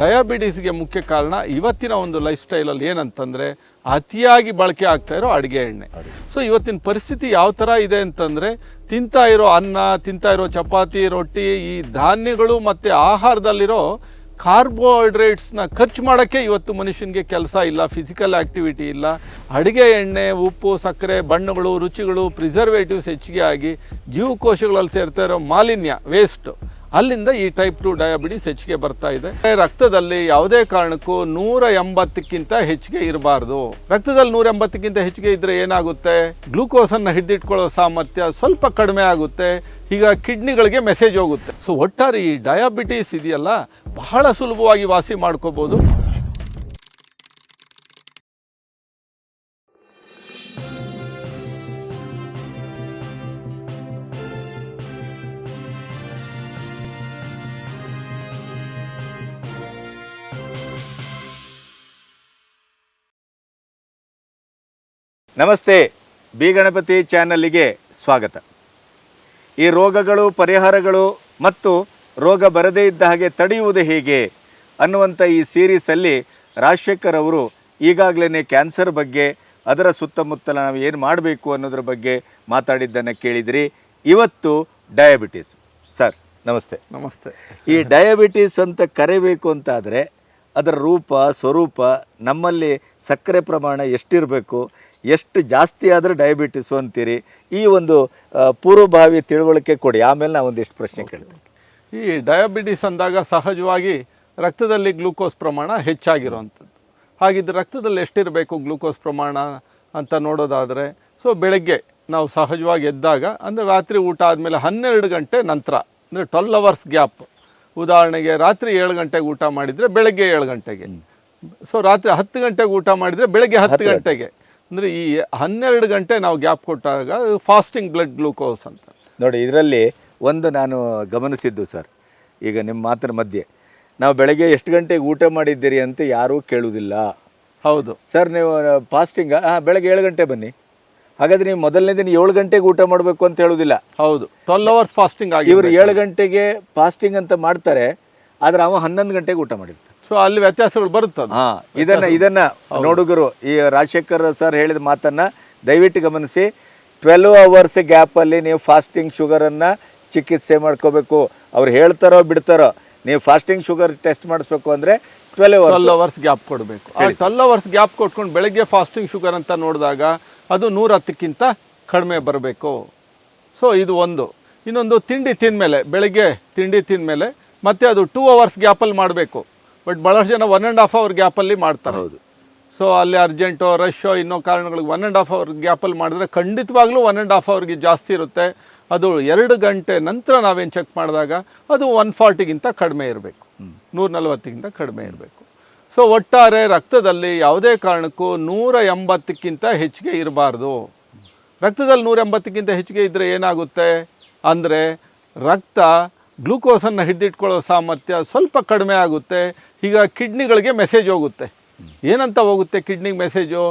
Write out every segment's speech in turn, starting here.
ಡಯಾಬಿಟೀಸ್ಗೆ ಮುಖ್ಯ ಕಾರಣ ಇವತ್ತಿನ ಒಂದು ಲೈಫ್ ಸ್ಟೈಲಲ್ಲಿ ಏನಂತಂದರೆ ಅತಿಯಾಗಿ ಬಳಕೆ ಆಗ್ತಾ ಇರೋ ಅಡುಗೆ ಎಣ್ಣೆ. ಸೊ ಇವತ್ತಿನ ಪರಿಸ್ಥಿತಿ ಯಾವ ಥರ ಇದೆ ಅಂತಂದರೆ ತಿಂತಾ ಇರೋ ಅನ್ನ ತಿಂತಾ ಇರೋ ಚಪಾತಿ ರೊಟ್ಟಿ ಈ ಧಾನ್ಯಗಳು ಮತ್ತು ಆಹಾರದಲ್ಲಿರೋ ಕಾರ್ಬೋಹೈಡ್ರೇಟ್ಸ್ನ ಖರ್ಚು ಮಾಡೋಕ್ಕೆ ಇವತ್ತು ಮನುಷ್ಯನಿಗೆ ಕೆಲಸ ಇಲ್ಲ ಫಿಸಿಕಲ್ ಆ್ಯಕ್ಟಿವಿಟಿ ಇಲ್ಲ. ಅಡುಗೆ ಎಣ್ಣೆ ಉಪ್ಪು ಸಕ್ಕರೆ ಬಣ್ಣಗಳು ರುಚಿಗಳು ಪ್ರಿಸರ್ವೇಟಿವ್ಸ್ ಹೆಚ್ಚಿಗೆ ಆಗಿ ಜೀವಕೋಶಗಳಲ್ಲಿ ಸೇರ್ತಾ ಇರೋ ಮಾಲಿನ್ಯ ವೇಸ್ಟು. ಅಲ್ಲಿಂದ ಈ ಟೈಪ್ ಟು ಡಯಾಬಿಟಿಸ್ ಹೆಚ್ಚಿಗೆ ಬರ್ತಾ ಇದೆ. ರಕ್ತದಲ್ಲಿ ಯಾವುದೇ ಕಾರಣಕ್ಕೂ ನೂರ ಎಂಬತ್ತಕ್ಕಿಂತ ಹೆಚ್ಚಿಗೆ ಇರಬಾರ್ದು. ರಕ್ತದಲ್ಲಿ ನೂರ ಎಂಬತ್ತಕ್ಕಿಂತ ಹೆಚ್ಚಿಗೆ ಇದ್ರೆ ಏನಾಗುತ್ತೆ? ಗ್ಲೂಕೋಸನ್ನು ಹಿಡಿದಿಟ್ಕೊಳ್ಳೋ ಸಾಮರ್ಥ್ಯ ಸ್ವಲ್ಪ ಕಡಿಮೆ ಆಗುತ್ತೆ. ಈಗ ಕಿಡ್ನಿಗಳಿಗೆ ಮೆಸೇಜ್ ಹೋಗುತ್ತೆ. ಸೊ, ಒಟ್ಟಾರೆ ಈ ಡಯಾಬಿಟಿಸ್ ಇದೆಯಲ್ಲ ಬಹಳ ಸುಲಭವಾಗಿ ವಾಸಿ ಮಾಡ್ಕೋಬೋದು. ನಮಸ್ತೆ ಬಿ ಗಣಪತಿ ಚಾನಲ್ಲಿಗೆ ಸ್ವಾಗತ. ಈ ರೋಗಗಳು ಪರಿಹಾರಗಳು ಮತ್ತು ರೋಗ ಬರದೇ ಇದ್ದ ಹಾಗೆ ತಡೆಯುವುದು ಹೇಗೆ ಅನ್ನುವಂಥ ಈ ಸೀರೀಸಲ್ಲಿ ರಾಜಶೇಖರ್ ಅವರು ಈಗಾಗಲೇ ಕ್ಯಾನ್ಸರ್ ಬಗ್ಗೆ ಅದರ ಸುತ್ತಮುತ್ತಲ ನಾವು ಏನು ಮಾಡಬೇಕು ಅನ್ನೋದ್ರ ಬಗ್ಗೆ ಮಾತಾಡಿದ್ದನ್ನು ಕೇಳಿದಿರಿ. ಇವತ್ತು ಡಯಾಬಿಟೀಸ್. ಸರ್ ನಮಸ್ತೆ. ನಮಸ್ತೆ. ಈ ಡಯಾಬಿಟೀಸ್ ಅಂತ ಕರೆಯಬೇಕು ಅಂತಾದರೆ ಅದರ ರೂಪ ಸ್ವರೂಪ ನಮ್ಮಲ್ಲಿ ಸಕ್ಕರೆ ಪ್ರಮಾಣ ಎಷ್ಟಿರಬೇಕು ಎಷ್ಟು ಜಾಸ್ತಿ ಆದರೆ ಡಯಾಬಿಟಿಸು ಅಂತೀರಿ? ಈ ಒಂದು ಪೂರ್ವಭಾವಿ ತಿಳುವಳಿಕೆ ಕೊಡಿ. ಆಮೇಲೆ ನಾವು ಒಂದಿಷ್ಟು ಪ್ರಶ್ನೆ ಕೇಳ್ತೀನಿ ಈ ಡಯಾಬಿಟಿಸ್ ಅಂದಾಗ ಸಹಜವಾಗಿ ರಕ್ತದಲ್ಲಿ ಗ್ಲೂಕೋಸ್ ಪ್ರಮಾಣ ಹೆಚ್ಚಾಗಿರುವಂಥದ್ದು. ಹಾಗಿದ್ರೆ ರಕ್ತದಲ್ಲಿ ಎಷ್ಟಿರಬೇಕು ಗ್ಲೂಕೋಸ್ ಪ್ರಮಾಣ ಅಂತ ನೋಡೋದಾದರೆ ಸೊ ಬೆಳಗ್ಗೆ ನಾವು ಸಹಜವಾಗಿ ಎದ್ದಾಗ ಅಂದರೆ ರಾತ್ರಿ ಊಟ ಆದಮೇಲೆ ಹನ್ನೆರಡು ಗಂಟೆ ನಂತರ ಅಂದರೆ ಟ್ವೆಲ್ ಅವರ್ಸ್ ಗ್ಯಾಪ್ ಉದಾಹರಣೆಗೆ ರಾತ್ರಿ ಏಳು ಗಂಟೆಗೆ ಊಟ ಮಾಡಿದರೆ ಬೆಳಗ್ಗೆ ಏಳು ಗಂಟೆಗೆ. ಸೊ ರಾತ್ರಿ ಹತ್ತು ಗಂಟೆಗೆ ಊಟ ಮಾಡಿದರೆ ಬೆಳಗ್ಗೆ ಹತ್ತು ಗಂಟೆಗೆ. ಅಂದರೆ ಈ ಹನ್ನೆರಡು ಗಂಟೆ ನಾವು ಗ್ಯಾಪ್ ಕೊಟ್ಟಾಗ ಫಾಸ್ಟಿಂಗ್ ಬ್ಲಡ್ ಗ್ಲೂಕೋಸ್ ಅಂತ. ನೋಡಿ ಇದರಲ್ಲಿ ಒಂದು ನಾನು ಗಮನಿಸಿದ್ದು ಸರ್ ಈಗ ನಿಮ್ಮ ಮಾತಿನ ಮಧ್ಯೆ. ನಾವು ಬೆಳಗ್ಗೆ ಎಷ್ಟು ಗಂಟೆಗೆ ಊಟ ಮಾಡಿದ್ದೀರಿ ಅಂತ ಯಾರೂ ಕೇಳುವುದಿಲ್ಲ. ಹೌದು. ಸರ್ ನೀವು ಫಾಸ್ಟಿಂಗ ಹಾಂ ಬೆಳಗ್ಗೆ ಏಳು ಗಂಟೆ ಬನ್ನಿ. ಹಾಗಾದ್ರೆ ನೀವು ಮೊದಲನೇ ದಿನ ಏಳು ಗಂಟೆಗೆ ಊಟ ಮಾಡಬೇಕು ಅಂತ ಹೇಳುವುದಿಲ್ಲ. ಹೌದು. ಟ್ವೆಲ್ ಅವರ್ಸ್ ಫಾಸ್ಟಿಂಗ್ ಆಗಿ ಇವರು ಏಳು ಗಂಟೆಗೆ ಫಾಸ್ಟಿಂಗ್ ಅಂತ ಮಾಡ್ತಾರೆ. ಆದ್ರೆ ಅವ ಹನ್ನೊಂದು ಗಂಟೆಗೆ ಊಟ ಮಾಡಿರ್ತಾನೆ. ಸೊ ಅಲ್ಲಿ ವ್ಯತ್ಯಾಸಗಳು ಬರುತ್ತೆ ಹಾ ಇದನ್ನ ಇದನ್ನ ನೋಡುಗರು ಈ ರಾಜಶೇಖರ್ ಸರ್ ಹೇಳಿದ ಮಾತನ್ನ ದಯವಿಟ್ಟು ಗಮನಿಸಿ. ಟ್ವೆಲ್ವ್ ಅವರ್ಸ್ ಗ್ಯಾಪಲ್ಲಿ ನೀವು ಫಾಸ್ಟಿಂಗ್ ಶುಗರನ್ನು ಚಿಕಿತ್ಸೆ ಮಾಡ್ಕೋಬೇಕು. ಅವ್ರು ಹೇಳ್ತಾರೋ ಬಿಡ್ತಾರೋ ನೀವು ಫಾಸ್ಟಿಂಗ್ ಶುಗರ್ ಟೆಸ್ಟ್ ಮಾಡಿಸ್ಬೇಕು ಅಂದರೆ twelve hours twelve hours gap ಕೊಡಬೇಕು. ಟ್ವೆಲ್ ಅವರ್ಸ್ ಗ್ಯಾಪ್ ಕೊಟ್ಕೊಂಡು ಬೆಳಗ್ಗೆ ಫಾಸ್ಟಿಂಗ್ ಶುಗರ್ ಅಂತ ನೋಡಿದಾಗ ಅದು ನೂರ ಹತ್ತಕ್ಕಿಂತ ಕಡಿಮೆ ಬರಬೇಕು. ಸೊ ಇದು ಒಂದು. ಇನ್ನೊಂದು ತಿಂಡಿ ತಿಂದಮೇಲೆ ಬೆಳಗ್ಗೆ ತಿಂಡಿ ತಿಂದಮೇಲೆ ಮತ್ತೆ ಅದು ಟೂ ಅವರ್ಸ್ ಗ್ಯಾಪಲ್ಲಿ ಮಾಡಬೇಕು. ಬಟ್ ಭಾಳಷ್ಟು ಜನ ಒನ್ ಆ್ಯಂಡ್ ಹಾಫ್ ಅವರ್ ಗ್ಯಾಪಲ್ಲಿ ಮಾಡ್ತಾರೆ. ಹೌದು. ಸೊ ಅಲ್ಲಿ ಅರ್ಜೆಂಟೋ ರಶ್ಶೋ ಇನ್ನೋ ಕಾರಣಗಳಿಗೆ ಒನ್ ಆ್ಯಂಡ್ ಹಾಫ್ ಅವರ್ ಗ್ಯಾಪಲ್ಲಿ ಮಾಡಿದ್ರೆ ಖಂಡಿತವಾಗ್ಲೂ ಒನ್ ಆ್ಯಂಡ್ ಹಾಫ್ ಅವರ್ಗೆ ಜಾಸ್ತಿ ಇರುತ್ತೆ. ಅದು ಎರಡು ಗಂಟೆ ನಂತರ ನಾವೇನು ಚೆಕ್ ಮಾಡಿದಾಗ ಅದು ಒನ್ ಫಾರ್ಟಿಗಿಂತ ಕಡಿಮೆ ಇರಬೇಕು. ನೂರ ನಲವತ್ತಿಗಿಂತ ಕಡಿಮೆ ಇರಬೇಕು. ಸೊ ಒಟ್ಟಾರೆ ರಕ್ತದಲ್ಲಿ ಯಾವುದೇ ಕಾರಣಕ್ಕೂ ನೂರ ಎಂಬತ್ತಕ್ಕಿಂತ ಹೆಚ್ಚಿಗೆ ಇರಬಾರ್ದು. ರಕ್ತದಲ್ಲಿ ನೂರ ಎಂಬತ್ತಕ್ಕಿಂತ ಹೆಚ್ಚಿಗೆ ಇದ್ದರೆ ಏನಾಗುತ್ತೆ? ಅಂದರೆ ರಕ್ತ ಗ್ಲೂಕೋಸನ್ನು ಹಿಡಿದಿಟ್ಕೊಳ್ಳೋ ಸಾಮರ್ಥ್ಯ ಸ್ವಲ್ಪ ಕಡಿಮೆ ಆಗುತ್ತೆ. ಈಗ ಕಿಡ್ನಿಗಳಿಗೆ ಮೆಸೇಜ್ ಹೋಗುತ್ತೆ. ಏನಂತ ಹೋಗುತ್ತೆ ಕಿಡ್ನಿಗೆ ಮೆಸೇಜು?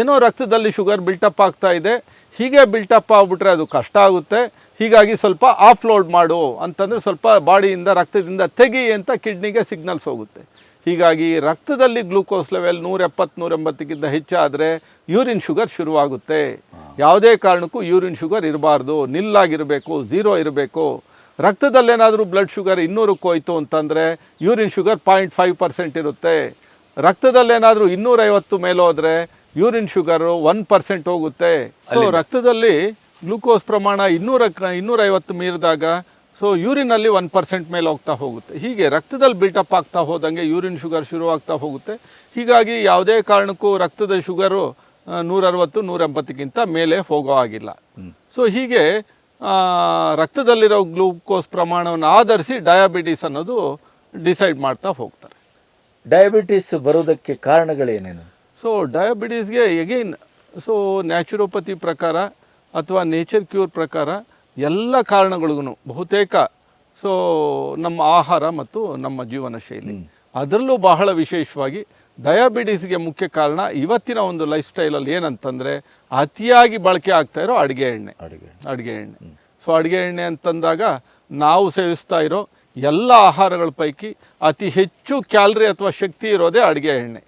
ಏನೋ ರಕ್ತದಲ್ಲಿ ಶುಗರ್ ಬಿಲ್ಟಪ್ ಆಗ್ತಾ ಇದೆ. ಹೀಗೆ ಬಿಲ್ಟಪ್ ಆಗಿಬಿಟ್ರೆ ಅದು ಕಷ್ಟ ಆಗುತ್ತೆ. ಹೀಗಾಗಿ ಸ್ವಲ್ಪ ಆಫ್ ಲೋಡ್ ಮಾಡು ಅಂತಂದರೆ ಸ್ವಲ್ಪ ಬಾಡಿಯಿಂದ ರಕ್ತದಿಂದ ತೆಗಿ ಅಂತ ಕಿಡ್ನಿಗೆ ಸಿಗ್ನಲ್ಸ್ ಹೋಗುತ್ತೆ. ಹೀಗಾಗಿ ರಕ್ತದಲ್ಲಿ ಗ್ಲೂಕೋಸ್ ಲೆವೆಲ್ ನೂರ ಎಪ್ಪತ್ತು ನೂರ ಎಂಬತ್ತಕ್ಕಿಂತ ಹೆಚ್ಚಾದರೆ ಯೂರಿನ್ ಶುಗರ್ ಶುರುವಾಗುತ್ತೆ. ಯಾವುದೇ ಕಾರಣಕ್ಕೂ ಯೂರಿನ್ ಶುಗರ್ ಇರಬಾರ್ದು. ನಿಲ್ಲಾಗಿರಬೇಕು ಝೀರೋ ಇರಬೇಕು. ರಕ್ತದಲ್ಲೇನಾದರೂ ಬ್ಲಡ್ ಶುಗರ್ ಇನ್ನೂರಕ್ಕೆ ಹೋಯಿತು ಅಂತಂದರೆ urine sugar point five percent ಇರುತ್ತೆ. ರಕ್ತದಲ್ಲೇನಾದರೂ ಇನ್ನೂರೈವತ್ತು ಮೇಲೆ ಹೋದರೆ ಯೂರಿನ್ ಶುಗರು ಒನ್ ಪರ್ಸೆಂಟ್ ಹೋಗುತ್ತೆ ಸೊ ರಕ್ತದಲ್ಲಿ ಗ್ಲೂಕೋಸ್ ಪ್ರಮಾಣ ಇನ್ನೂರ ಇನ್ನೂರೈವತ್ತು ಮೀರಿದಾಗ ಸೊ ಯೂರಿನಲ್ಲಿ ಒನ್ ಪರ್ಸೆಂಟ್ ಮೇಲೆ ಹೋಗ್ತಾ ಹೋಗುತ್ತೆ. ಹೀಗೆ ರಕ್ತದಲ್ಲಿ ಬಿಲ್ಟಪ್ ಆಗ್ತಾ ಹೋದಂಗೆ ಯೂರಿನ್ ಶುಗರ್ ಶುರುವಾಗ್ತಾ ಹೋಗುತ್ತೆ. ಹೀಗಾಗಿ ಯಾವುದೇ ಕಾರಣಕ್ಕೂ ರಕ್ತದ ಶುಗರು ನೂರ ಅರವತ್ತು ನೂರ ಎಂಬತ್ತಕ್ಕಿಂತ ಮೇಲೆ ಹೋಗೋ ಆಗಿಲ್ಲ ಸೊ ಹೀಗೆ ರಕ್ತದಲ್ಲಿರೋ ಗ್ಲೂಕೋಸ್ ಪ್ರಮಾಣವನ್ನು ಆಧರಿಸಿ ಡಯಾಬಿಟಿಸ್ ಅನ್ನೋದು ಡಿಸೈಡ್ ಮಾಡ್ತಾ ಹೋಗ್ತಾರೆ. ಡಯಾಬಿಟಿಸ್ ಬರೋದಕ್ಕೆ ಕಾರಣಗಳೇನೇನು? ಸೊ ಡಯಾಬಿಟೀಸ್ಗೆ ಎಗೈನ್ ಸೊ ನ್ಯಾಚುರೋಪತಿ ಪ್ರಕಾರ ಅಥವಾ ನೇಚರ್ ಕ್ಯೂರ್ ಪ್ರಕಾರ ಎಲ್ಲ ಕಾರಣಗಳಿಗೂ ಬಹುತೇಕ ಸೊ ನಮ್ಮ ಆಹಾರ ಮತ್ತು ನಮ್ಮ ಜೀವನ ಶೈಲಿ ಅದರಲ್ಲೂ ಬಹಳ ವಿಶೇಷವಾಗಿ ಡಯಾಬಿಟೀಸ್ಗೆ ಮುಖ್ಯ ಕಾರಣ ಇವತ್ತಿನ ಒಂದು ಲೈಫ್ ಸ್ಟೈಲಲ್ಲಿ ಏನಂತಂದರೆ ಅತಿಯಾಗಿ ಬಳಕೆ ಆಗ್ತಾ ಇರೋ ಅಡುಗೆ ಎಣ್ಣೆ. ಅಡುಗೆ ಅಡುಗೆ ಎಣ್ಣೆ. ಸೊ ಅಡುಗೆ ಎಣ್ಣೆ ಅಂತಂದಾಗ ನಾವು ಸೇವಿಸ್ತಾ ಇರೋ ಎಲ್ಲ ಆಹಾರಗಳ ಪೈಕಿ ಅತಿ ಹೆಚ್ಚು ಕ್ಯಾಲ್ರಿ ಅಥವಾ ಶಕ್ತಿ ಇರೋದೇ ಅಡುಗೆ ಎಣ್ಣೆ.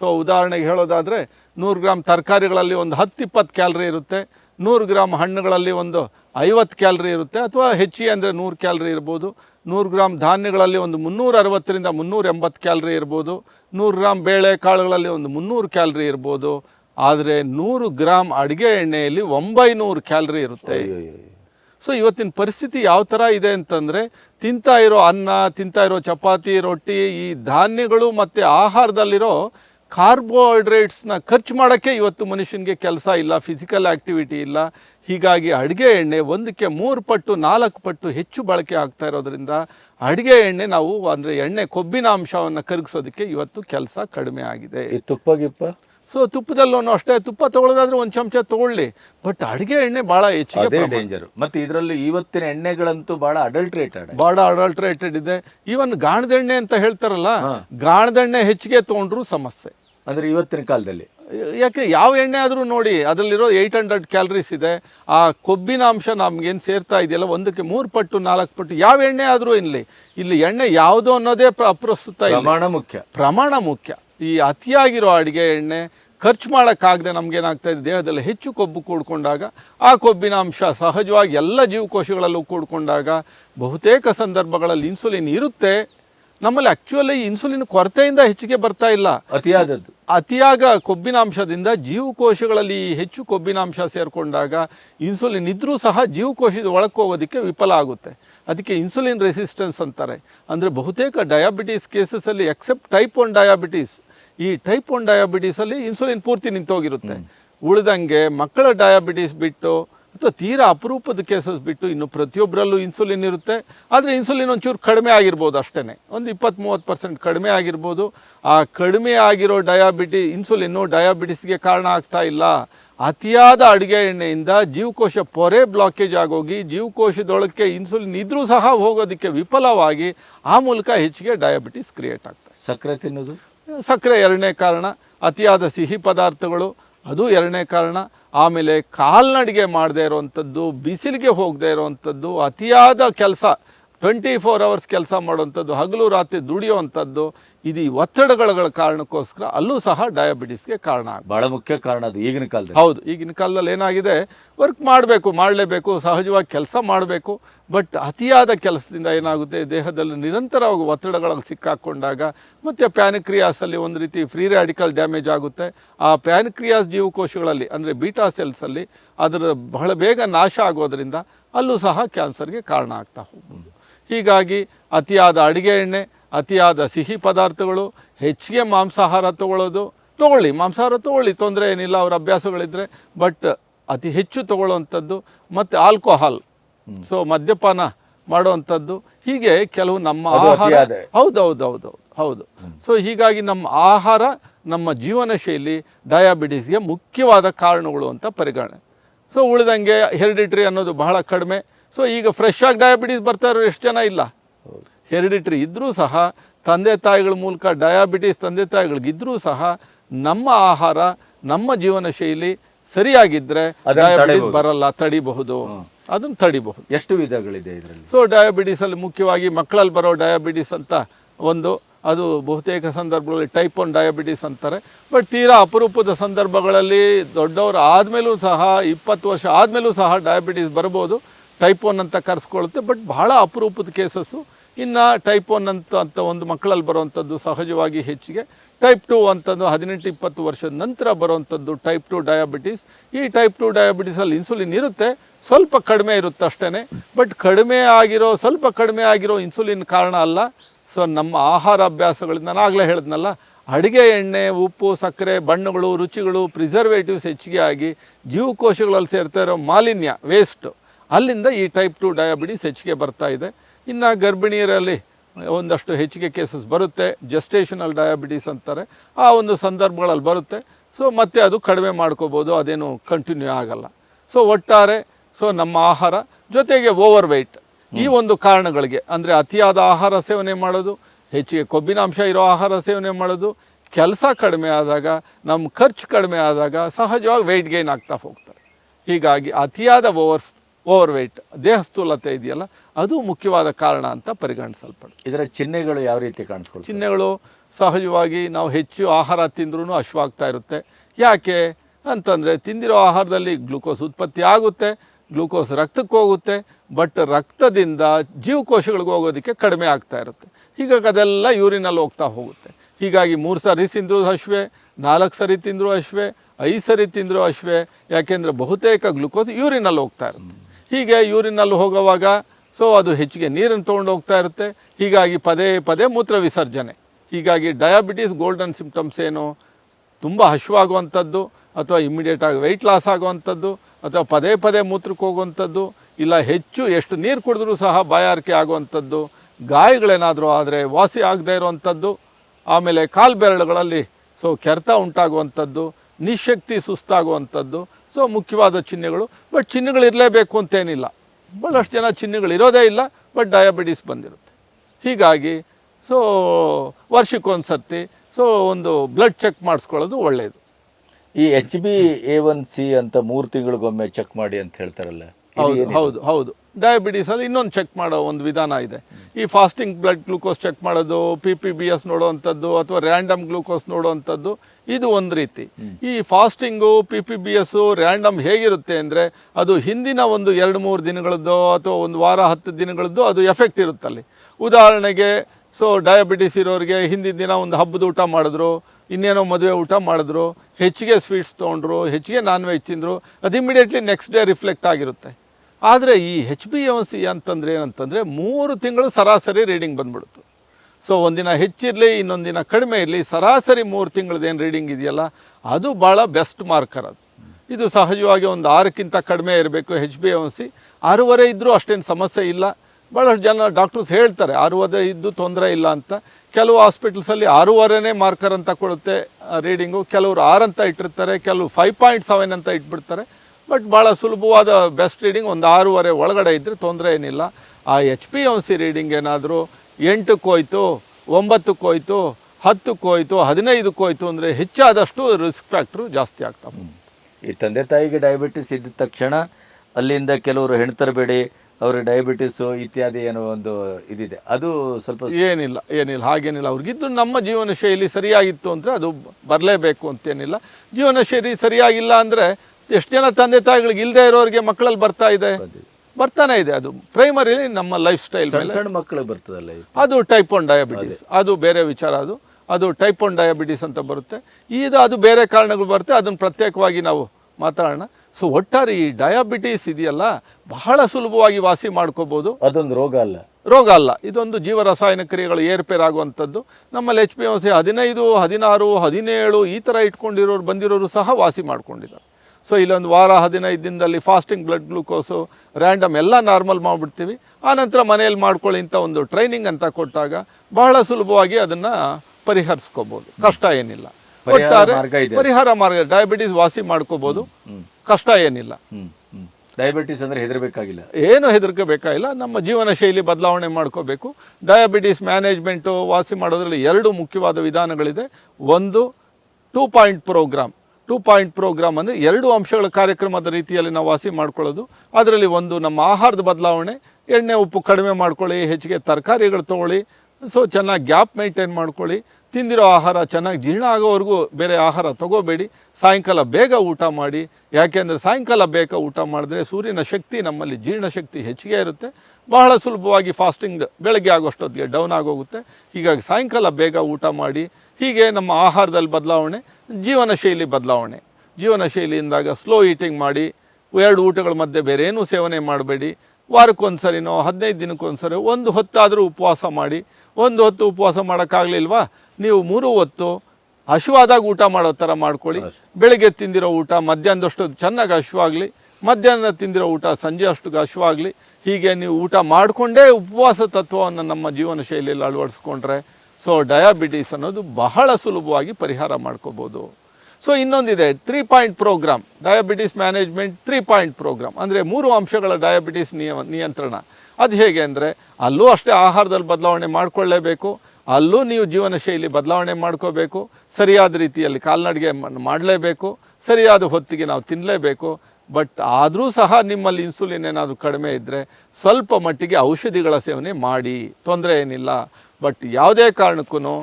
ಸೊ ಉದಾಹರಣೆಗೆ ಹೇಳೋದಾದರೆ ನೂರು ಗ್ರಾಮ್ ತರಕಾರಿಗಳಲ್ಲಿ ಒಂದು ಹತ್ತು ಇಪ್ಪತ್ತು ಕ್ಯಾಲ್ರಿ ಇರುತ್ತೆ. ನೂರು ಗ್ರಾಮ್ ಹಣ್ಣುಗಳಲ್ಲಿ ಒಂದು ಐವತ್ತು ಕ್ಯಾಲ್ರಿ ಇರುತ್ತೆ ಅಥವಾ ಹೆಚ್ಚಿಗೆ ಅಂದರೆ ನೂರು ಕ್ಯಾಲ್ರಿ ಇರ್ಬೋದು. ನೂರು ಗ್ರಾಮ್ ಧಾನ್ಯಗಳಲ್ಲಿ ಒಂದು ಮುನ್ನೂರ ಅರವತ್ತರಿಂದ ಮುನ್ನೂರ ಎಂಬತ್ತು ಕ್ಯಾಲ್ರಿ ಇರ್ಬೋದು. ನೂರು ಗ್ರಾಮ್ ಬೇಳೆ ಕಾಳುಗಳಲ್ಲಿ ಒಂದು ಮುನ್ನೂರು ಕ್ಯಾಲ್ರಿ ಇರ್ಬೋದು. ಆದರೆ ನೂರು ಗ್ರಾಮ್ ಅಡುಗೆ ಎಣ್ಣೆಯಲ್ಲಿ ಒಂಬೈನೂರು ಕ್ಯಾಲ್ರಿ ಇರುತ್ತೆ. ಸೊ ಇವತ್ತಿನ ಪರಿಸ್ಥಿತಿ ಯಾವ ಥರ ಇದೆ ಅಂತಂದರೆ ತಿಂತಾ ಇರೋ ಅನ್ನ ತಿಂತಾ ಇರೋ ಚಪಾತಿ ರೊಟ್ಟಿ ಈ ಧಾನ್ಯಗಳು ಮತ್ತು ಆಹಾರದಲ್ಲಿರೋ ಕಾರ್ಬೋಹೈಡ್ರೇಟ್ಸ್ನ ಖರ್ಚು ಮಾಡೋಕ್ಕೆ ಇವತ್ತು ಮನುಷ್ಯನಿಗೆ ಕೆಲಸ ಇಲ್ಲ ಫಿಸಿಕಲ್ ಆ್ಯಕ್ಟಿವಿಟಿ ಇಲ್ಲ. ಹೀಗಾಗಿ ಅಡುಗೆ ಎಣ್ಣೆ ಒಂದಕ್ಕೆ ಮೂರು ಪಟ್ಟು ನಾಲ್ಕು ಪಟ್ಟು ಹೆಚ್ಚು ಬಳಕೆ ಆಗ್ತಾ ಇರೋದ್ರಿಂದ ಅಡುಗೆ ಎಣ್ಣೆ ನಾವು ಅಂದರೆ ಎಣ್ಣೆ ಕೊಬ್ಬಿನ ಅಂಶವನ್ನು ಕರಗಿಸೋದಕ್ಕೆ ಇವತ್ತು ಕೆಲಸ ಕಡಿಮೆ ಆಗಿದೆ. ತುಪ್ಪ ಗಿಪ್ಪ? ಸೊ ತುಪ್ಪದಲ್ಲೂ ಅಷ್ಟೇ ತುಪ್ಪ ತೊಗೊಳ್ಳೋದಾದ್ರೆ ಒಂದು ಚಮಚ ತಗೊಳ್ಳಿ. ಬಟ್ ಅಡುಗೆ ಎಣ್ಣೆ ಭಾಳ ಹೆಚ್ಚಿಗೆ ಅದೇ. ಡೇಂಜರ್ ಮತ್ತೆ ಇದರಲ್ಲಿ ಇವತ್ತಿನ ಎಣ್ಣೆಗಳಂತೂ ಬಹಳ ಅಡಲ್ಟ್ರೇಟೆಡ್ ಭಾಳ ಅಡಲ್ಟ್ರೇಟೆಡ್ ಇದೆ. ಈವನ್ ಗಾಣದೆಣ್ಣೆ ಅಂತ ಹೇಳ್ತಾರಲ್ಲ. ಗಾಣದೆಣ್ಣೆ ಹೆಚ್ಚಿಗೆ ತೊಗೊಂಡ್ರೂ ಸಮಸ್ಯೆ. ಅಂದ್ರೆ ಇವತ್ತಿನ ಕಾಲದಲ್ಲಿ? ಯಾಕೆ ಯಾವ ಎಣ್ಣೆ ಆದರೂ ನೋಡಿ ಅದರಲ್ಲಿರೋ ಏಯ್ಟ್ ಹಂಡ್ರೆಡ್ ಕ್ಯಾಲರೀಸ್ ಇದೆ. ಆ ಕೊಬ್ಬಿನ ಅಂಶ ನಮಗೇನು ಸೇರ್ತಾ ಇದೆಯಲ್ಲ ಒಂದಕ್ಕೆ ಮೂರು ಪಟ್ಟು ನಾಲ್ಕು ಪಟ್ಟು ಯಾವ ಎಣ್ಣೆ ಆದರೂ ಇಲ್ಲಿ ಇಲ್ಲಿ ಎಣ್ಣೆ ಯಾವುದು ಅನ್ನೋದೇ ಪ್ರ ಅಪ್ರಸ್ತುತ ಪ್ರಮಾಣ ಮುಖ್ಯ. ಪ್ರಮಾಣ ಮುಖ್ಯ. ಈ ಅತಿಯಾಗಿರೋ ಅಡುಗೆ ಎಣ್ಣೆ ಖರ್ಚು ಮಾಡೋಕ್ಕಾಗದೆ ನಮಗೇನಾಗ್ತಾ ಇದೆ ದೇಹದಲ್ಲಿ ಹೆಚ್ಚು ಕೊಬ್ಬು ಕೂಡ್ಕೊಂಡಾಗ ಆ ಕೊಬ್ಬಿನ ಅಂಶ ಸಹಜವಾಗಿ ಎಲ್ಲ ಜೀವಕೋಶಗಳಲ್ಲೂ ಕೂಡ್ಕೊಂಡಾಗ ಬಹುತೇಕ ಸಂದರ್ಭಗಳಲ್ಲಿ ಇನ್ಸುಲಿನ್ ಇರುತ್ತೆ. ನಮ್ಮಲ್ಲಿ ಆಕ್ಚುಲಿ ಇನ್ಸುಲಿನ್ ಕೊರತೆಯಿಂದ ಹೆಚ್ಚಿಗೆ ಬರ್ತಾ ಇಲ್ಲ. ಅತಿಯಾದದ್ದು. ಅತಿಯಾಗ ಕೊಬ್ಬಿನಾಂಶದಿಂದ ಜೀವಕೋಶಗಳಲ್ಲಿ ಹೆಚ್ಚು ಕೊಬ್ಬಿನಾಂಶ ಸೇರಿಕೊಂಡಾಗ ಇನ್ಸುಲಿನ್ ಇದ್ದರೂ ಸಹ ಜೀವಕೋಶದ ಒಳಕೋಗೋದಕ್ಕೆ ಹೋಗೋದಕ್ಕೆ ವಿಫಲ ಆಗುತ್ತೆ. ಅದಕ್ಕೆ ಇನ್ಸುಲಿನ್ ರೆಸಿಸ್ಟೆನ್ಸ್ ಅಂತಾರೆ. ಅಂದರೆ ಬಹುತೇಕ ಡಯಾಬಿಟೀಸ್ ಕೇಸಸಲ್ಲಿ ಎಕ್ಸೆಪ್ಟ್ ಟೈಪ್ ಒನ್ ಡಯಾಬಿಟೀಸ್ ಈ ಟೈಪ್ ಒನ್ ಡಯಾಬಿಟೀಸಲ್ಲಿ ಇನ್ಸುಲಿನ್ ಪೂರ್ತಿ ನಿಂತೋಗಿರುತ್ತೆ. ಉಳಿದಂಗೆ ಮಕ್ಕಳ ಡಯಾಬಿಟೀಸ್ ಬಿಟ್ಟು ಅಥವಾ ತೀರಾ ಅಪರೂಪದ ಕೇಸಸ್ ಬಿಟ್ಟು ಇನ್ನು ಪ್ರತಿಯೊಬ್ಬರಲ್ಲೂ ಇನ್ಸುಲಿನ್ ಇರುತ್ತೆ. ಆದರೆ ಇನ್ಸುಲಿನ್ ಒಂಚೂರು ಕಡಿಮೆ ಆಗಿರ್ಬೋದು ಅಷ್ಟೇ ಒಂದು ಇಪ್ಪತ್ತು ಮೂವತ್ತು ಪರ್ಸೆಂಟ್ ಕಡಿಮೆ ಆಗಿರ್ಬೋದು. ಆ ಕಡಿಮೆ ಆಗಿರೋ ಡಯಾಬಿಟಿ ಇನ್ಸುಲಿನ್ನು ಡಯಾಬಿಟಿಸ್ಗೆ ಕಾರಣ ಆಗ್ತಾ ಇಲ್ಲ. ಅತಿಯಾದ ಅಡುಗೆ ಎಣ್ಣೆಯಿಂದ ಜೀವಕೋಶ ಪೊರೆ ಬ್ಲಾಕೇಜ್ ಆಗೋಗಿ ಜೀವಕೋಶದೊಳಕ್ಕೆ ಇನ್ಸುಲಿನ್ ಇದ್ದರೂ ಸಹ ಹೋಗೋದಕ್ಕೆ ವಿಫಲವಾಗಿ ಆ ಮೂಲಕ ಹೆಚ್ಚಿಗೆ ಡಯಾಬಿಟಿಸ್ ಕ್ರಿಯೇಟ್ ಆಗ್ತದೆ ಸಕ್ಕರೆ ತಿನ್ನೋದು? ಸಕ್ಕರೆ ಎರಡನೇ ಕಾರಣ. ಅತಿಯಾದ ಸಿಹಿ ಪದಾರ್ಥಗಳು ಅದು ಎರಡನೇ ಕಾರಣ. ಆಮೇಲೆ ಕಾಲ್ನಡಿಗೆ ಮಾಡದೇ ಇರೋವಂಥದ್ದು, ಬಿಸಿಲಿಗೆ ಹೋಗದೇ ಇರೋವಂಥದ್ದು, ಅತಿಯಾದ ಕೆಲಸ ಟ್ವೆಂಟಿ ಫೋರ್ ಅವರ್ಸ್ ಕೆಲಸ ಮಾಡುವಂಥದ್ದು, ಹಗಲು ರಾತ್ರಿ ದುಡಿಯುವಂಥದ್ದು ಇದು ಈ ಒತ್ತಡಗಳ ಕಾರಣಕ್ಕೋಸ್ಕರ ಅಲ್ಲೂ ಸಹ ಡಯಾಬಿಟಿಸ್ಗೆ ಕಾರಣ ಆಗುತ್ತೆ ಬಹಳ ಮುಖ್ಯ ಕಾರಣ ಅದು ಈಗಿನ ಕಾಲದಲ್ಲಿ. ಹೌದು ಈಗಿನ ಕಾಲದಲ್ಲಿ ಏನಾಗಿದೆ ವರ್ಕ್ ಮಾಡಬೇಕು ಮಾಡಲೇಬೇಕು ಸಹಜವಾಗಿ ಕೆಲಸ ಮಾಡಬೇಕು ಬಟ್ ಅತಿಯಾದ ಕೆಲಸದಿಂದ ಏನಾಗುತ್ತೆ ದೇಹದಲ್ಲಿ ನಿರಂತರವಾಗಿ ಒತ್ತಡಗಳಿಗೆ ಸಿಕ್ಕಾಕೊಂಡಾಗ ಮತ್ತು ಪ್ಯಾನಿಕ್ರಿಯಾಸಲ್ಲಿ ಒಂದು ರೀತಿ ಫ್ರೀ ರ್ಯಾಡಿಕಲ್ ಡ್ಯಾಮೇಜ್ ಆಗುತ್ತೆ. ಆ ಪ್ಯಾನಿಕ್ರಿಯಾಸ್ ಜೀವಕೋಶಗಳಲ್ಲಿ ಅಂದರೆ ಬೀಟಾ ಸೆಲ್ಸಲ್ಲಿ ಅದರ ಬಹಳ ಬೇಗ ನಾಶ ಆಗೋದರಿಂದ ಅಲ್ಲೂ ಸಹ ಕ್ಯಾನ್ಸರ್ಗೆ ಕಾರಣ ಆಗ್ತಾ ಹೋಗ್ಬೋದು. ಹೀಗಾಗಿ ಅತಿಯಾದ ಅಡುಗೆ ಎಣ್ಣೆ ಅತಿಯಾದ ಸಿಹಿ ಪದಾರ್ಥಗಳು ಹೆಚ್ಚಿಗೆ ಮಾಂಸಾಹಾರ ತಗೊಳ್ಳೋದು ತಗೊಳ್ಳಿ. ಮಾಂಸಾಹಾರ ತಗೊಳ್ಳಿ ತೊಂದರೆ ಏನಿಲ್ಲ ಅವ್ರ ಅಭ್ಯಾಸಗಳಿದ್ರೆ ಬಟ್ ಅತಿ ಹೆಚ್ಚು ತಗೊಳ್ಳುವಂಥದ್ದು ಮತ್ತು ಆಲ್ಕೋಹಾಲ್. ಸೊ ಮದ್ಯಪಾನ ಮಾಡುವಂಥದ್ದು. ಹೀಗೆ ಕೆಲವು ನಮ್ಮ ಆಹಾರ. ಹೌದು ಹೌದು ಹೌದು. ಹೌದು ಸೊ ಹೀಗಾಗಿ ನಮ್ಮ ಆಹಾರ ನಮ್ಮ ಜೀವನ ಶೈಲಿ ಡಯಾಬಿಟೀಸ್ಗೆ ಮುಖ್ಯವಾದ ಕಾರಣಗಳು ಅಂತ ಪರಿಗಣನೆ. ಸೊ ಉಳಿದಂಗೆ ಹೆರಿಡಿಟ್ರಿ ಅನ್ನೋದು ಬಹಳ ಕಡಿಮೆ. ಸೊ ಈಗ ಫ್ರೆಶ್ ಆಗಿ ಡಯಾಬಿಟೀಸ್ ಬರ್ತಾ ಇರೋರು ಎಷ್ಟು ಜನ ಇಲ್ಲ? ಹೆರಿಡಿಟ್ರಿ ಇದ್ದರೂ ಸಹ ತಂದೆ ತಾಯಿಗಳ ಮೂಲಕ ಡಯಾಬಿಟಿಸ್ ತಂದೆ ತಾಯಿಗಳಿಗಿದ್ದರೂ ಸಹ ನಮ್ಮ ಆಹಾರ ನಮ್ಮ ಜೀವನ ಶೈಲಿ ಸರಿಯಾಗಿದ್ದರೆ ಡಯಾಬಿಟಿಸ್. ಬರಲ್ಲ ತಡಿಬಹುದು. ಅದನ್ನು ತಡಿಬಹುದು. ಎಷ್ಟು ವಿಧಗಳಿದೆ ಇದರಲ್ಲಿ? ಸೊ ಡಯಾಬಿಟೀಸಲ್ಲಿ ಮುಖ್ಯವಾಗಿ ಮಕ್ಕಳಲ್ಲಿ ಬರೋ ಡಯಾಬಿಟಿಸ್ ಅಂತ ಒಂದು ಅದು ಬಹುತೇಕ ಸಂದರ್ಭಗಳಲ್ಲಿ ಟೈಪ್ ಒನ್ ಡಯಾಬಿಟಿಸ್ ಅಂತಾರೆ. ಬಟ್ ತೀರಾ ಅಪರೂಪದ ಸಂದರ್ಭಗಳಲ್ಲಿ ದೊಡ್ಡವರು ಆದಮೇಲೂ ಸಹ ಇಪ್ಪತ್ತು ವರ್ಷ ಆದಮೇಲೂ ಸಹ ಡಯಾಬಿಟಿಸ್ ಬರ್ಬೋದು. ಟೈಪ್ ಒನ್ ಅಂತ ಕರೆಸ್ಕೊಳ್ಳುತ್ತೆ. ಬಟ್ ಬಹಳ ಅಪರೂಪದ ಕೇಸಸ್ಸು ಇನ್ನು ಟೈಪ್ ಒನ್ ಅಂತ ಅಂತ ಒಂದು ಮಕ್ಕಳಲ್ಲಿ ಬರುವಂಥದ್ದು ಸಹಜವಾಗಿ ಹೆಚ್ಚಿಗೆ. ಟೈಪ್ ಟು ಅಂತಂದು ಹದಿನೆಂಟು ಇಪ್ಪತ್ತು ವರ್ಷದ ನಂತರ ಬರುವಂಥದ್ದು ಟೈಪ್ ಟು ಡಯಾಬಿಟಿಸ್ ಈ ಟೈಪ್ ಟು ಡಯಾಬಿಟೀಸಲ್ಲಿ ಇನ್ಸುಲಿನ್ ಇರುತ್ತೆ, ಸ್ವಲ್ಪ ಕಡಿಮೆ ಇರುತ್ತೆ ಅಷ್ಟೇ ಬಟ್ ಕಡಿಮೆ ಆಗಿರೋ, ಸ್ವಲ್ಪ ಕಡಿಮೆ ಆಗಿರೋ ಇನ್ಸುಲಿನ್ ಕಾರಣ ಅಲ್ಲ. ಸೊ ನಮ್ಮ ಆಹಾರ ಅಭ್ಯಾಸಗಳಿಂದ ನಾನು ಆಗಲೇ ಹೇಳಿದ್ನಲ್ಲ, ಅಡುಗೆ ಎಣ್ಣೆ, ಉಪ್ಪು, ಸಕ್ಕರೆ, ಬಣ್ಣಗಳು, ರುಚಿಗಳು ಪ್ರಿಸರ್ವೇಟಿವ್ಸ್ ಹೆಚ್ಚಿಗೆ ಆಗಿ ಜೀವಕೋಶಗಳಲ್ಲಿ ಸೇರ್ತಾ ಇರೋ ಮಾಲಿನ್ಯ ವೇಸ್ಟು ಅಲ್ಲಿಂದ ಈ ಟೈಪ್ ಟು ಡಯಾಬಿಟಿಸ್ ಹೆಚ್ಚಿಗೆ ಬರ್ತಾ ಇದೆ. ಇನ್ನು ಗರ್ಭಿಣಿಯರಲ್ಲಿ ಒಂದಷ್ಟು ಹೆಚ್ಚಿಗೆ ಕೇಸಸ್ ಬರುತ್ತೆ. ಜಸ್ಟೇಷನಲ್ ಡಯಾಬಿಟೀಸ್ ಅಂತಾರೆ. ಆ ಒಂದು ಸಂದರ್ಭಗಳಲ್ಲಿ ಬರುತ್ತೆ. ಸೊ ಮತ್ತೆ ಅದು ಕಡಿಮೆ ಮಾಡ್ಕೋಬೋದು. ಅದೇನು ಕಂಟಿನ್ಯೂ ಆಗಲ್ಲ. ಸೊ ಒಟ್ಟಾರೆ ಸೊ ನಮ್ಮ ಆಹಾರ ಜೊತೆಗೆ ಓವರ್ ವೆಯ್ಟ್ ಈ ಒಂದು ಕಾರಣಗಳಿಗೆ ಅಂದರೆ ಅತಿಯಾದ ಆಹಾರ ಸೇವನೆ ಮಾಡೋದು ಹೆಚ್ಚಿಗೆ ಕೊಬ್ಬಿನಾಂಶ ಇರೋ ಆಹಾರ ಸೇವನೆ ಮಾಡೋದು ಕೆಲಸ ಕಡಿಮೆ ಆದಾಗ ನಮ್ಮ ಖರ್ಚು ಕಡಿಮೆ ಆದಾಗ ಸಹಜವಾಗಿ ವೆಯ್ಟ್ ಗೈನ್ ಆಗ್ತಾ ಹೋಗ್ತಾರೆ ಹೀಗಾಗಿ ಅತಿಯಾದ ಓವರ್ ಓವರ್ ವೆಯ್ಟ್ ದೇಹ ಸ್ಥೂಲತೆ ಇದೆಯಲ್ಲ ಅದು ಮುಖ್ಯವಾದ ಕಾರಣ ಅಂತ ಪರಿಗಣಿಸಲ್ಪಡುತ್ತೆ. ಇದರ ಚಿಹ್ನೆಗಳು ಯಾವ ರೀತಿ ಕಾಣಿಸ್ಕೊಳ್ತವೆ ಚಿಹ್ನೆಗಳು ಸಹಜವಾಗಿ ನಾವು ಹೆಚ್ಚು ಆಹಾರ ತಿಂದ್ರೂ ಅಶ್ವಾಗ್ತಾ ಇರುತ್ತೆ. ಯಾಕೆ ಅಂತಂದರೆ ತಿಂದಿರೋ ಆಹಾರದಲ್ಲಿ ಗ್ಲೂಕೋಸ್ ಉತ್ಪತ್ತಿ ಆಗುತ್ತೆ ಗ್ಲೂಕೋಸ್ ರಕ್ತಕ್ಕೆ ಹೋಗುತ್ತೆ ಬಟ್ ರಕ್ತದಿಂದ ಜೀವಕೋಶಗಳಿಗೆ ಹೋಗೋದಕ್ಕೆ ಕಡಿಮೆ ಆಗ್ತಾ ಇರುತ್ತೆ. ಹೀಗಾಗಿ ಅದೆಲ್ಲ ಯೂರಿನಲ್ಲಿ ಹೋಗ್ತಾ ಹೋಗುತ್ತೆ. ಹೀಗಾಗಿ ಮೂರು ಸರಿ ತಿಂದರೂ ಅಶ್ವೆ ನಾಲ್ಕು ಸರಿ ತಿಂದರೂ ಅಶ್ವೆ ಐದು ಸರಿ ತಿಂದರೂ ಅಶ್ವೆ ಯಾಕೆಂದರೆ ಬಹುತೇಕ ಗ್ಲುಕೋಸ್ ಯೂರಿನಲ್ಲಿ ಹೋಗ್ತಾ ಇರುತ್ತೆ. ಹೀಗೆ ಯೂರಿನಲ್ಲಿ ಹೋಗೋವಾಗ ಸೊ ಅದು ಹೆಚ್ಚಿಗೆ ನೀರನ್ನು ತೊಗೊಂಡು ಹೋಗ್ತಾ ಇರುತ್ತೆ. ಹೀಗಾಗಿ ಪದೇ ಪದೇ ಮೂತ್ರ ವಿಸರ್ಜನೆ. ಹೀಗಾಗಿ ಡಯಾಬಿಟೀಸ್ ಗೋಲ್ಡನ್ ಸಿಂಪ್ಟಮ್ಸ್ ಏನು? ತುಂಬ ಹಶುವಾಗುವಂಥದ್ದು ಅಥವಾ ಇಮ್ಮಿಡಿಯೇಟಾಗಿ ವೆಯ್ಟ್ ಲಾಸ್ ಆಗುವಂಥದ್ದು ಅಥವಾ ಪದೇ ಪದೇ ಮೂತ್ರಕ್ಕೆ ಹೋಗುವಂಥದ್ದು ಇಲ್ಲ ಹೆಚ್ಚು ಎಷ್ಟು ನೀರು ಕುಡಿದ್ರೂ ಸಹ ಬಾಯಾರಿಕೆ ಆಗುವಂಥದ್ದು, ಗಾಯಗಳೇನಾದರೂ ಆದರೆ ವಾಸಿ ಆಗದೇ ಇರುವಂಥದ್ದು, ಆಮೇಲೆ ಕಾಲು ಬೆರಳುಗಳಲ್ಲಿ ಸೊ ಕೆರೆತ ಉಂಟಾಗುವಂಥದ್ದು, ನಿಶಕ್ತಿ ಸುಸ್ತಾಗುವಂಥದ್ದು ಸೊ ಮುಖ್ಯವಾದ ಚಿಹ್ನೆಗಳು ಬಟ್ ಚಿಹ್ನೆಗಳು ಇರಲೇಬೇಕು ಅಂತೇನಿಲ್ಲ. ಭಾಳಷ್ಟು ಜನ ಚಿಹ್ನೆಗಳಿರೋದೇ ಇಲ್ಲ ಬಟ್ ಡಯಾಬಿಟೀಸ್ ಬಂದಿರುತ್ತೆ. ಹೀಗಾಗಿ ಸೊ ವರ್ಷಕ್ಕೊಂದು ಸರ್ತಿ ಸೊ ಒಂದು ಬ್ಲಡ್ ಚೆಕ್ ಮಾಡಿಸ್ಕೊಳ್ಳೋದು ಒಳ್ಳೆಯದು ಈ H B A one C ಅಂತ ಮೂರು ತಿಂಗಳಿಗೊಮ್ಮೆ ಚೆಕ್ ಮಾಡಿ ಅಂತ ಹೇಳ್ತಾರಲ್ಲ ಹೌದು ಹೌದು ಹೌದು. ಡಯಾಬಿಟೀಸಲ್ಲಿ ಇನ್ನೊಂದು ಚೆಕ್ ಮಾಡೋ ಒಂದು ವಿಧಾನ ಇದೆ. ಈ ಫಾಸ್ಟಿಂಗ್ ಬ್ಲಡ್ ಗ್ಲೂಕೋಸ್ ಚೆಕ್ ಮಾಡೋದು ಪಿ ಪಿ ಬಿ ಎಸ್ ನೋಡೋವಂಥದ್ದು ಅಥವಾ ರ್ಯಾಂಡಮ್ ಗ್ಲೂಕೋಸ್ ನೋಡೋವಂಥದ್ದು ಇದು ಒಂದು ರೀತಿ. ಈ fasting P P B S random ಹೇಗಿರುತ್ತೆ ಅಂದರೆ ಅದು ಹಿಂದಿನ ಒಂದು ಎರಡು ಮೂರು ದಿನಗಳದ್ದು ಅಥವಾ ಒಂದು ವಾರ ಹತ್ತು ದಿನಗಳದ್ದು ಅದು ಎಫೆಕ್ಟ್ ಇರುತ್ತಲ್ಲಿ. ಉದಾಹರಣೆಗೆ ಸೊ ಡಯಾಬಿಟಿಸ್ ಇರೋರಿಗೆ ಹಿಂದಿನ ದಿನ ಒಂದು ಹಬ್ಬದ ಊಟ ಮಾಡಿದ್ರು ಇನ್ನೇನೋ ಮದುವೆ ಊಟ ಮಾಡಿದ್ರು ಹೆಚ್ಚಿಗೆ ಸ್ವೀಟ್ಸ್ ತೊಗೊಂಡ್ರು ಹೆಚ್ಚಿಗೆ ನಾನ್ ವೆಜ್ ತಿಂದರು ಅದು ಇಮಿಡಿಯೇಟ್ಲಿ ನೆಕ್ಸ್ಟ್ ಡೇ ರಿಫ್ಲೆಕ್ಟ್ ಆಗಿರುತ್ತೆ. ಆದರೆ ಈ ಹೆಚ್ ಬಿ ಎಂ ಸಿ ಅಂತಂದ್ರೆ ಏನಂತಂದರೆ ಮೂರು ತಿಂಗಳು ಸರಾಸರಿ ರೀಡಿಂಗ್ ಬಂದ್ಬಿಡ್ತು ಸೊ ಒಂದಿನ ಹೆಚ್ಚಿರಲಿ ಇನ್ನೊಂದಿನ ಕಡಿಮೆ ಇರಲಿ, ಸರಾಸರಿ ಮೂರು ತಿಂಗಳದ್ದು ಏನು ರೀಡಿಂಗ್ ಇದೆಯಲ್ಲ, ಅದು ಭಾಳ ಬೆಸ್ಟ್ ಮಾರ್ಕರ್ ಅದು. ಇದು ಸಹಜವಾಗಿ ಒಂದು ಆರಕ್ಕಿಂತ ಕಡಿಮೆ ಇರಬೇಕು ಹೆಚ್ ಬಿ ಎಂ ಸಿ ಆರೂವರೆ ಇದ್ದರೂ ಅಷ್ಟೇನು ಸಮಸ್ಯೆ ಇಲ್ಲ. ಭಾಳಷ್ಟು ಜನ ಡಾಕ್ಟರ್ಸ್ ಹೇಳ್ತಾರೆ, ಆರೂವರೆ ಇದ್ದು ತೊಂದರೆ ಇಲ್ಲ ಅಂತ. ಕೆಲವು ಹಾಸ್ಪಿಟಲ್ಸಲ್ಲಿ ಆರೂವರೆನೇ ಮಾರ್ಕರ್ ಅಂತ ಕೊಡುತ್ತೆ ರೀಡಿಂಗು ಕೆಲವರು ಆರು ಅಂತ ಇಟ್ಟಿರ್ತಾರೆ, ಕೆಲವು ಫೈವ್ ಪಾಯಿಂಟ್ ಸೆವೆನ್ ಅಂತ ಇಟ್ಬಿಡ್ತಾರೆ. ಬಟ್ ಭಾಳ ಸುಲಭವಾದ ಬೆಸ್ಟ್ ರೀಡಿಂಗ್ ಒಂದು ಆರೂವರೆ ಒಳಗಡೆ ಇದ್ದರೆ ತೊಂದರೆ ಏನಿಲ್ಲ. ಆ H P M C reading ಏನಾದರೂ ಎಂಟಕ್ಕೆ ಹೋಯ್ತು ಒಂಬತ್ತಕ್ಕೆ ಹೋಯ್ತು ಹತ್ತಕ್ಕೆ ಹೋಯ್ತು ಹದಿನೈದಕ್ಕೆ ಹೋಯ್ತು ಅಂದರೆ ಹೆಚ್ಚಾದಷ್ಟು ರಿಸ್ಕ್ ಫ್ಯಾಕ್ಟ್ರು ಜಾಸ್ತಿ ಆಗ್ತಾವೆ ಈ ತಂದೆ ತಾಯಿಗೆ ಡಯಾಬಿಟಿಸ್ ಇದ್ದ ತಕ್ಷಣ ಅಲ್ಲಿಂದ ಕೆಲವರು ಹೆಣ್ತರಬೇಡಿ ಅವ್ರ ಡಯಾಬಿಟಿಸು ಇತ್ಯಾದಿ ಏನೋ ಒಂದು ಇದಿದೆ. ಅದು ಸ್ವಲ್ಪ ಏನಿಲ್ಲ ಏನಿಲ್ಲ ಹಾಗೇನಿಲ್ಲ. ಅವ್ರಿಗಿದ್ದು ನಮ್ಮ ಜೀವನ ಶೈಲಿ ಸರಿಯಾಗಿತ್ತು ಅಂದರೆ ಅದು ಬರಲೇಬೇಕು ಅಂತೇನಿಲ್ಲ. ಜೀವನ ಶೈಲಿ ಸರಿಯಾಗಿಲ್ಲ ಅಂದರೆ ಎಷ್ಟು ಜನ ತಂದೆ ತಾಯಿಗಳಿಗೆ ಇಲ್ಲದೆ ಇರೋರಿಗೆ ಮಕ್ಕಳಲ್ಲಿ ಬರ್ತಾ ಇದೆ? ಬರ್ತಾನೆ ಇದೆ ಅದು. ಪ್ರೈಮರಿಲಿ ನಮ್ಮ ಲೈಫ್ ಸ್ಟೈಲ್ ಸಣ್ಣ ಮಕ್ಕಳಿಗೆ ಬರ್ತದಲ್ಲ ಅದು ಟೈಪ್ ಒನ್ ಡಯಾಬಿಟಿಸ್ ಅದು. ಬೇರೆ ವಿಚಾರ ಅದು. ಅದು ಟೈಪ್ ಒನ್ ಡಯಾಬಿಟಿಸ್ ಅಂತ ಬರುತ್ತೆ. ಇದು ಅದು ಬೇರೆ ಕಾರಣಗಳು ಬರುತ್ತೆ. ಅದನ್ನು ಪ್ರತ್ಯೇಕವಾಗಿ ನಾವು ಮಾತಾಡೋಣ. ಸೊ ಒಟ್ಟಾರೆ ಈ ಡಯಾಬಿಟಿಸ್ ಇದೆಯಲ್ಲ ಬಹಳ ಸುಲಭವಾಗಿ ವಾಸಿ ಮಾಡ್ಕೋಬೋದು. ಅದೊಂದು ರೋಗ ಅಲ್ಲ. ರೋಗ ಅಲ್ಲ. ಇದೊಂದು ಜೀವ ರಾಸಾಯನಿಕ ಕ್ರಿಯೆಗಳು ಏರ್ಪೇರಾಗುವಂಥದ್ದು. ನಮ್ಮಲ್ಲಿ ಎಚ್ ಪಿ ಎಂ ಸಿ ಹದಿನೈದು ಹದಿನಾರು ಹದಿನೇಳು ಈ ಥರ ಇಟ್ಕೊಂಡಿರೋರು ಬಂದಿರೋರು ಸಹ ವಾಸಿ ಮಾಡ್ಕೊಂಡಿದ್ದಾರೆ. ಸೊ ಇಲ್ಲೊಂದು ವಾರ ಹದಿನೈದು ದಿನದಲ್ಲಿ ಫಾಸ್ಟಿಂಗ್ ಬ್ಲಡ್ ಗ್ಲೂಕೋಸು ರ್ಯಾಂಡಮ್ ಎಲ್ಲ ನಾರ್ಮಲ್ ಮಾಡಿಬಿಡ್ತೀವಿ. ಆನಂತರ ಮನೆಯಲ್ಲಿ ಮಾಡ್ಕೊಳ್ಳಿ ಅಂತ ಒಂದು ಟ್ರೈನಿಂಗ್ ಅಂತ ಕೊಟ್ಟಾಗ ಬಹಳ ಸುಲಭವಾಗಿ ಅದನ್ನು ಪರಿಹರಿಸ್ಕೋಬೋದು. ಕಷ್ಟ ಏನಿಲ್ಲ. ಪರಿಹಾರ ಒಟ್ಟಾರೆ. ಪರಿಹಾರ ಮಾರ್ಗ ಡಯಾಬಿಟೀಸ್ ವಾಸಿ ಮಾಡ್ಕೋಬೋದು. ಕಷ್ಟ ಏನಿಲ್ಲ. ಡಯಾಬಿಟೀಸ್ ಅಂದರೆ ಡಯಾಬಿಟಿಸ್ ಅಂದ್ರೆ ಹೆದರ್ಬೇಕಾಗಿಲ್ಲ. ಏನು ಹೆದರಿಕೆ ಬೇಕಾಗಿಲ್ಲ ನಮ್ಮ ಜೀವನ ಶೈಲಿ ಬದಲಾವಣೆ ಮಾಡ್ಕೋಬೇಕು. ಡಯಾಬಿಟೀಸ್ ಮ್ಯಾನೇಜ್ಮೆಂಟು ವಾಸಿ ಮಾಡೋದ್ರಲ್ಲಿ ಎರಡು ಮುಖ್ಯವಾದ ವಿಧಾನಗಳಿದೆ. ಒಂದು two point program two point program ಅಂದರೆ ಎರಡು ಅಂಶಗಳ ಕಾರ್ಯಕ್ರಮದ ರೀತಿಯಲ್ಲಿ ನಾವು ವಾಸಿ ಮಾಡ್ಕೊಳ್ಳೋದು. ಅದರಲ್ಲಿ ಒಂದು ನಮ್ಮ ಆಹಾರದ ಬದಲಾವಣೆ, ಎಣ್ಣೆ, ಉಪ್ಪು ಕಡಿಮೆ ಮಾಡ್ಕೊಳ್ಳಿ, ಹೆಚ್ಚಿಗೆ ತರಕಾರಿಗಳು ತೊಗೊಳ್ಳಿ. ಸೊ ಚೆನ್ನಾಗಿ ಗ್ಯಾಪ್ ಮೇಂಟೈನ್ ಮಾಡ್ಕೊಳ್ಳಿ. ತಿಂದಿರೋ ಆಹಾರ ಚೆನ್ನಾಗಿ ಜೀರ್ಣ ಆಗೋವರೆಗೂ ಬೇರೆ ಆಹಾರ ತಗೋಬೇಡಿ. ಸಾಯಂಕಾಲ ಬೇಗ ಊಟ ಮಾಡಿ. ಯಾಕೆಂದರೆ ಸಾಯಂಕಾಲ ಬೇಗ ಊಟ ಮಾಡಿದ್ರೆ ಸೂರ್ಯನ ಶಕ್ತಿ ನಮ್ಮಲ್ಲಿ ಜೀರ್ಣಶಕ್ತಿ ಹೆಚ್ಚಿಗೆ ಇರುತ್ತೆ. ಬಹಳ ಸುಲಭವಾಗಿ ಫಾಸ್ಟಿಂಗ್ ಬೆಳಗ್ಗೆ ಆಗೋಷ್ಟೊತ್ತಿಗೆ ಡೌನ್ ಆಗೋಗುತ್ತೆ. ಹೀಗಾಗಿ ಸಾಯಂಕಾಲ ಬೇಗ ಊಟ ಮಾಡಿ ಹೀಗೆ ನಮ್ಮ ಆಹಾರದಲ್ಲಿ ಬದಲಾವಣೆ ಜೀವನ ಶೈಲಿ ಬದಲಾವಣೆ. ಜೀವನ ಶೈಲಿಯಿಂದಾಗ ಸ್ಲೋ ಈಟಿಂಗ್ ಮಾಡಿ ಎರಡು ಊಟಗಳ ಮಧ್ಯೆ ಬೇರೆ ಏನೂ ಸೇವನೆ ಮಾಡಬೇಡಿ. ವಾರಕ್ಕೊಂದು ಸರಿನೋ ಹದಿನೈದು ದಿನಕ್ಕೊಂದ್ಸರಿ ಒಂದು ಹೊತ್ತಾದರೂ ಉಪವಾಸ ಮಾಡಿ. ಒಂದು ಹೊತ್ತು ಉಪವಾಸ ಮಾಡೋಕ್ಕಾಗಲಿಲ್ವಾ? ನೀವು ಮೂರು ಹೊತ್ತು ಹಶುವಾದಾಗ ಊಟ ಮಾಡೋ ಥರ ಮಾಡ್ಕೊಳ್ಳಿ. ಬೆಳಗ್ಗೆ ತಿಂದಿರೋ ಊಟ ಮಧ್ಯಾಹ್ನದಷ್ಟು ಚೆನ್ನಾಗಿ ಹಶುವಾಗಲಿ. ಮಧ್ಯಾಹ್ನ ತಿಂದಿರೋ ಊಟ, ಸಂಜೆ ಅಷ್ಟು ಹಶುವಾಗಲಿ. ಹೀಗೆ ನೀವು ಊಟ ಮಾಡಿಕೊಂಡೇ ಉಪವಾಸ ತತ್ವವನ್ನು ನಮ್ಮ ಜೀವನ ಶೈಲಿಯಲ್ಲಿ ಅಳವಡಿಸ್ಕೊಂಡ್ರೆ, ಸೊ ಡಯಾಬಿಟೀಸ್ ಅನ್ನೋದು ಬಹಳ ಸುಲಭವಾಗಿ ಪರಿಹಾರ ಮಾಡ್ಕೋಬೋದು. ಸೊ ಇನ್ನೊಂದಿದೆ three point program diabetes management three point program ಅಂದರೆ ಮೂರು ಅಂಶಗಳ ಡಯಾಬಿಟೀಸ್ ನಿಯ ನಿಯಂತ್ರಣ. ಅದು ಹೇಗೆ ಅಂದರೆ, ಅಲ್ಲೂ ಅಷ್ಟೇ ಆಹಾರದಲ್ಲಿ ಬದಲಾವಣೆ ಮಾಡಿಕೊಳ್ಳೇಬೇಕು, ಅಲ್ಲೂ ನೀವು ಜೀವನ ಶೈಲಿ ಬದಲಾವಣೆ ಮಾಡ್ಕೋಬೇಕು, ಸರಿಯಾದ ರೀತಿಯಲ್ಲಿ ಕಾಲ್ನಡಿಗೆ ಮಾಡಲೇಬೇಕು, ಸರಿಯಾದ ಹೊತ್ತಿಗೆ ನಾವು ತಿನ್ನಲೇಬೇಕು ಬಟ್ ಆದರೂ ಸಹ ನಿಮ್ಮಲ್ಲಿ ಇನ್ಸುಲಿನ್ ಏನಾದರೂ ಕಡಿಮೆ ಇದ್ದರೆ ಸ್ವಲ್ಪ ಮಟ್ಟಿಗೆ ಔಷಧಿಗಳ ಸೇವನೆ ಮಾಡಿ ತೊಂದರೆ ಏನಿಲ್ಲ. ಬಟ್ ಯಾವುದೇ ಕಾರಣಕ್ಕೂ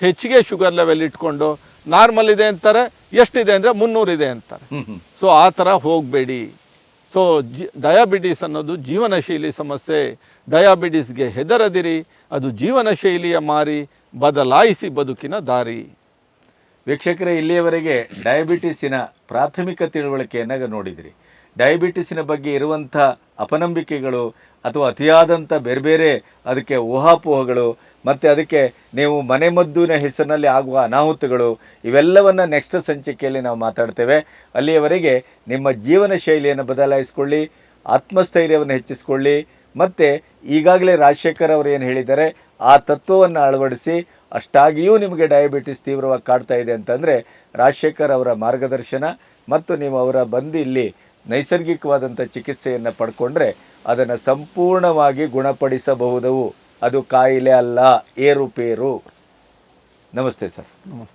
ಹೆಚ್ಚಿಗೆ ಶುಗರ್ ಲೆವೆಲ್ ಇಟ್ಕೊಂಡು ನಾರ್ಮಲ್ ಇದೆ ಅಂತಾರೆ ಎಷ್ಟಿದೆ ಅಂದರೆ ಮುನ್ನೂರಿದೆ ಅಂತಾರೆ. ಸೊ ಆ ಥರ ಹೋಗಬೇಡಿ. ಸೊ ಜಿ ಡಯಾಬಿಟೀಸ್ ಅನ್ನೋದು ಜೀವನ ಶೈಲಿ ಸಮಸ್ಯೆ. ಡಯಾಬಿಟೀಸ್ಗೆ ಹೆದರದಿರಿ ಅದು ಜೀವನ ಶೈಲಿಯ ಮಾರಿ ಬದಲಾಯಿಸಿ ಬದುಕಿನ ದಾರಿ. ವೀಕ್ಷಕರೇ, ಇಲ್ಲಿಯವರೆಗೆ ಡಯಾಬಿಟಿಸಿನ ಪ್ರಾಥಮಿಕ ತಿಳುವಳಿಕೆಯನ್ನು ನೋಡಿದಿರಿ. ಡಯಾಬಿಟಿಸಿನ ಬಗ್ಗೆ ಇರುವಂಥ ಅಪನಂಬಿಕೆಗಳು ಅಥವಾ ಅತಿಯಾದಂಥ ಬೇರೆ ಬೇರೆ ಅದಕ್ಕೆ ಊಹಾಪೋಹಗಳು, ಮತ್ತು ಅದಕ್ಕೆ ನೀವು ಮನೆಮದ್ದುನ ಹೆಸರಿನಲ್ಲಿ ಆಗುವ ಅನಾಹುತಗಳು, ಇವೆಲ್ಲವನ್ನು ನೆಕ್ಸ್ಟ್ ಸಂಚಿಕೆಯಲ್ಲಿ ನಾವು ಮಾತಾಡ್ತೇವೆ. ಅಲ್ಲಿಯವರೆಗೆ ನಿಮ್ಮ ಜೀವನ ಶೈಲಿಯನ್ನು ಬದಲಾಯಿಸಿಕೊಳ್ಳಿ, ಆತ್ಮಸ್ಥೈರ್ಯವನ್ನು ಹೆಚ್ಚಿಸಿಕೊಳ್ಳಿ, ಮತ್ತು ಈಗಾಗಲೇ ರಾಜಶೇಖರ್ ಅವರು ಏನು ಹೇಳಿದ್ದಾರೆ, ಆ ತತ್ವವನ್ನು ಅಳವಡಿಸಿ ಅಷ್ಟಾಗಿಯೂ ನಿಮಗೆ ಡಯಾಬಿಟಿಸ್ ತೀವ್ರವಾಗಿ ಕಾಡ್ತಾ ಇದೆ ಅಂತಂದರೆ ರಾಜಶೇಖರ್ ಅವರ ಮಾರ್ಗದರ್ಶನ ಮತ್ತು ನೀವು ಅವರ ಬಂದು ಇಲ್ಲಿ ನೈಸರ್ಗಿಕವಾದಂಥ ಚಿಕಿತ್ಸೆಯನ್ನು ಪಡ್ಕೊಂಡ್ರೆ ಅದನ್ನು ಸಂಪೂರ್ಣವಾಗಿ ಗುಣಪಡಿಸಬಹುದು ಅದು ಕಾಯಿಲೆ ಅಲ್ಲ, ಏರುಪೇರು. ನಮಸ್ತೆ ಸರ್. ನಮಸ್ತೆ.